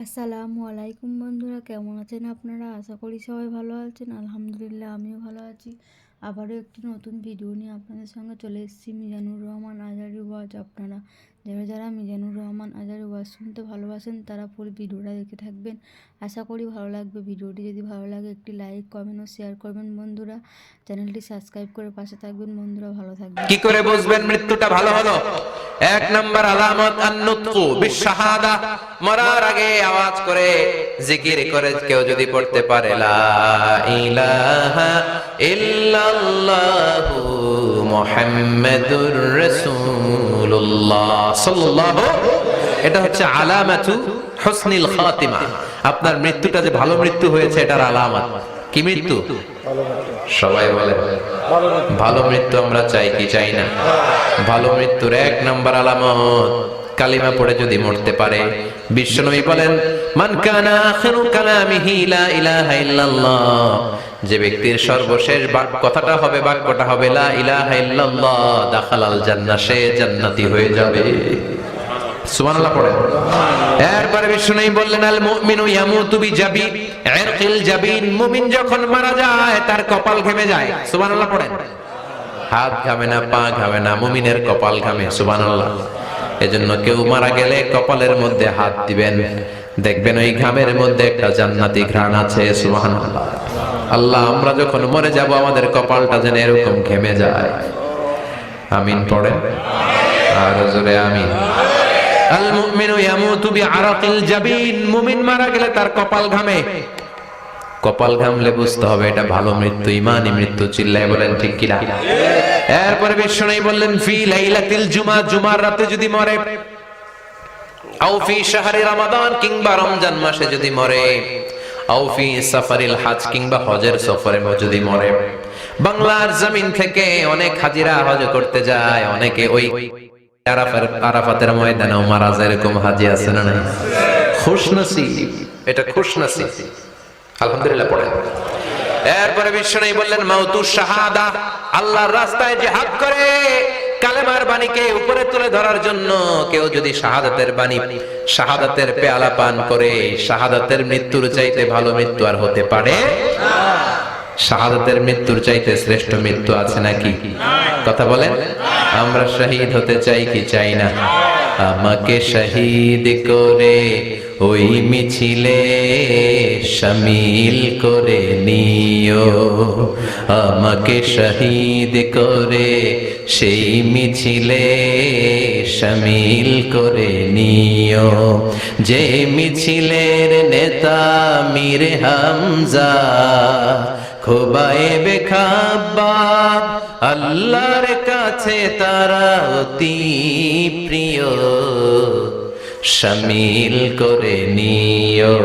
আসসালামু আলাইকুম বন্ধুরা, কেমন আছেন আপনারা? আশা করি সবাই ভালো আছেন। আলহামদুলিল্লাহ, আমিও ভালো আছি। আবারও একটি নতুন ভিডিও নিয়ে আপনাদের সঙ্গে চলে এসেছি। মিজানুর রহমান আজারি ওয়াজ। আপনারা যারা যারা মিজানুর রহমান আজারি ওয়াজ শুনতে ভালোবাসেন, তারা পুরো ভিডিওটা দেখে থাকবেন। আশা করি ভালো লাগবে। ভিডিওটি যদি ভালো লাগে, একটি লাইক, কমেন্ট ও শেয়ার করবেন বন্ধুরা। চ্যানেলটি সাবস্ক্রাইব করে পাশে থাকবেন। বন্ধুরা, ভালো থাকবেন। কি করে বুঝবেন মৃত্যুটা ভালো হলো? এক নম্বর আলামত আন্নুতকু বিশাহাদা মরার আগে আওয়াজ করে জিকির করে কেউ যদি পড়তে পারে, লা ইলাহা ইল্লাল্লাহু মুহাম্মাদুর রাসূলুল্লাহ। সাল্লাল্লাহু, এটা হচ্ছে আলামাতু হুসনিল খাতিমা। আপনার মৃত্যুটা যে ভালো মৃত্যু হয়েছে, এটার আলামত। কি মৃত্যু? সবাই বলে, ভালো মৃত্যু আমরা চাই কি চাই না? ভালো মৃত্যুর এক নম্বর আলামত। কালিমা পড়ে যদি মরতে পারে। বিশ্বনবী বলেন, মান কানা আখিরু কালামিহি লা ইলাহা ইল্লাল্লাহ। যে ব্যক্তির সর্বশেষ কথাটা হবে, বাক্যটা হবে, লা ইলাহা ইল্লাল্লাহ, দাখালাল জান্নাহ, সে জান্নাতি হয়ে যাবে। সুবহানাল্লাহ পড়েন। এরপরে বিষ্ণু বললেন, আল মুমিনু ইয়ামুতু বিজাবি ইরকিল জাবিন। মুমিন যখন মারা যায়, তার কপাল ঘেমে যায়। সুবহানাল্লাহ পড়েন। হাত ঘামে না, পা ঘামে না, মুমিনের কপাল ঘামে। সুবহানাল্লাহ। এজন্য কেউ মারা গেলে কপালের মধ্যে হাত দিবেন। দেখবেন ওই ঘামের মধ্যে একটা জান্নাতি ঘ্রাণ আছে, সুবহানাল্লাহ। আল্লাহ, আমরা যখন মরে যাব, আমাদের কপালটা যেন এরকম ঘেমে যায়। আমিন পড়েন। আর জোরে আমিন। আল মুমিনু ইয়ামুতু বিআরাকিল জাবিন। মুমিন মারা গেলে তার কপাল ঘামে। কপাল ঘামলে বুঝতে হবে এটা ভালো মৃত্যু ইমানি মৃত্যু, চিল্লায় বলেন ঠিক কিনা? এরপরে বিশ্বনাই বললেন, ফি লাইলাতিল জুমা, জুমার রাতে যদি মরে, আও ফি শাহরি রমাদান কিংবা রমজান মাসে যদি মরে, আও ফি সাফারিল হাজ কিংবা হজের সফরে যদি মরে। বাংলার জমিন থেকে অনেক হাজিরা হজ করতে যায়, অনেকে ওই আরাফাতের ময়দানেও মারা যায়, এরকম হাজি আছে না নাই? খুশনসিব, এটা খুশনসিব। আলহামদুলিল্লাহ এরপরে বিশ্বনাই বললেন, মাউতু শাহাদা, আল্লাহর রাস্তায় জিহাদ করে, কালেমার বাণীকে উপরে তুলে ধরার জন্য কেউ যদি শাহাদাতের বাণী, শাহাদাতের পেয়ালা পান করে, শাহাদাতের মৃত্যুর চাইতে ভালো মৃত্যু আর হতে পারে? শাহাদাতের মৃত্যুর চাইতে শ্রেষ্ঠ মৃত্যু আছে নাকি? কথা বলেন। আমরা শহীদ হতে চাই কি চাই না? আমাকে শহীদ করে ওই মিছিলে শামিল করে নিও। আমাকে শহীদ করে সেই মিছিলে সামিল করে নিও। যে মিছিলের নেতা মীর হামজা, খোবায়ে বেখাব্বাব আল্লাহর কাছে তারা অতি প্রিয়। শামিল করে নিও।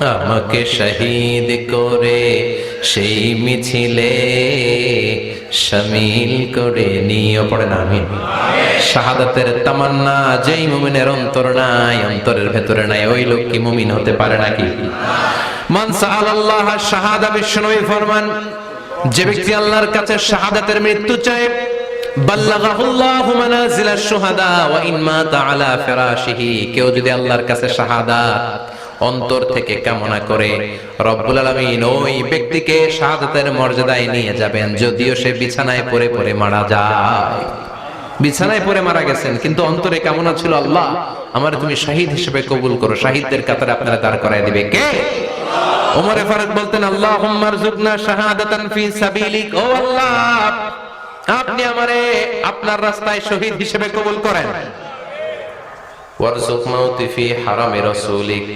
আমাকে শহীদ করে সেই মিছিলে শামিল করে নিও। পড়েন, আমিন। শাহাদাতের তামান্না, যেই মুমিনের অন্তর নাই, অন্তরের ভেতরে নাই, ওই লোক কি মুমিন হতে পারে নাকি? মান সাআলাল্লাহ, শাহাদা বিশ্বনবী ফরমান, যে ব্যক্তি আল্লাহর কাছে শাহাদাতের মৃত্যু চায় কেউ যদি আল্লাহর কাছে শাহাদাত, অন্তর থেকে কামনা করে, রব্বুল ওই ব্যক্তিকে শাহাদাতের মর্যাদায় নিয়ে যাবেন, যদিও সে বিছানায় পড়ে পড়ে মারা যায়। বিছানায় পড়ে মারা গেছেন, কিন্তু অন্তরে কামনা ছিল আল্লাহ, আমার তুমি শাহিদ হিসেবে কবুল করো, শাহিদদের কাতারে আপনারা দাঁড় করায় দিবে। কে? ওমরে ফারুক বলতেন রযুকনা শাহাদাতান ফি সাবিলিক। ও আল্লাহ! আপনি আমারে আপনার রাস্তায় শহীদ হিসেবে কবুল করেন।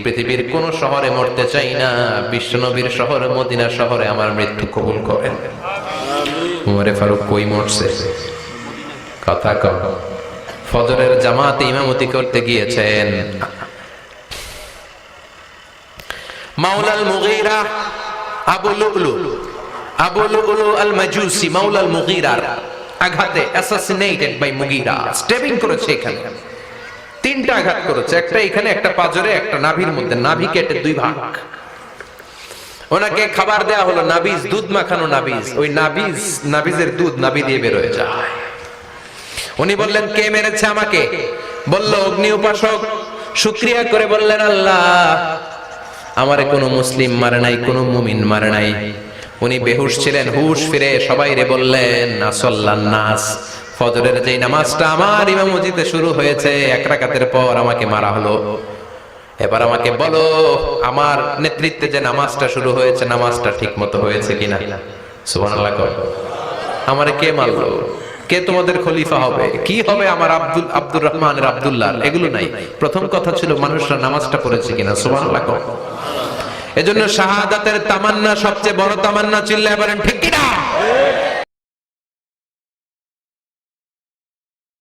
পৃথিবীর কোন শহরে মরতে চাই না বিশ্বনবীর শহর মদিনা শহরে আমার মৃত্যু কবুল করেন। ফারুক কই মরছে? কথা কম ফজরের জামাতে ইমামতি করতে গিয়েছেন। মাওলাল মুগীরা আবু লুলু। খাবার দেয়া হলো নাবিজ, দুধ মাখানো নাবিজ। ওই নাবিজ, নাবিজের দুধ নাভি দিয়ে বের হয়ে যায়। উনি বললেন, কে মেরেছে আমাকে? বলল, অগ্নি উপাসক। শুক্রিয়া করে বললেন, আল্লাহ, আমারে কোনো মুসলিম মারে নাই, কোনো মুমিন মারে নাই। উনি বেহুশ ছিলেন হুশ ফিরে সবাই রে বললেন নাস। ফজরের যেই নামাজটা আমার ইমাম মসজিদে শুরু হয়েছে এক রাকাতের পর আমাকে মারা হলো। এবার আমাকে বলো আমার নেতৃত্বে যে নামাজটা শুরু হয়েছে নামাজটা ঠিক মতো হয়েছে কিনা? সুবহানাল্লাহ কর। আমারে কে মারলো? কে তোমাদের খলিফা হবে? কি হবে আমার আব্দুল আব্দুর রহমানের আব্দুল্লাহ? এগুলো নাই। প্রথম কথা ছিল মানুষরা নামাজটা পড়েছে কিনা? সুবহানাল্লাহ কর। এজন্য শাহাদাতের তামান্না সবচেয়ে বড় তামান্না চিল্লায় বলেন ঠিক কিনা?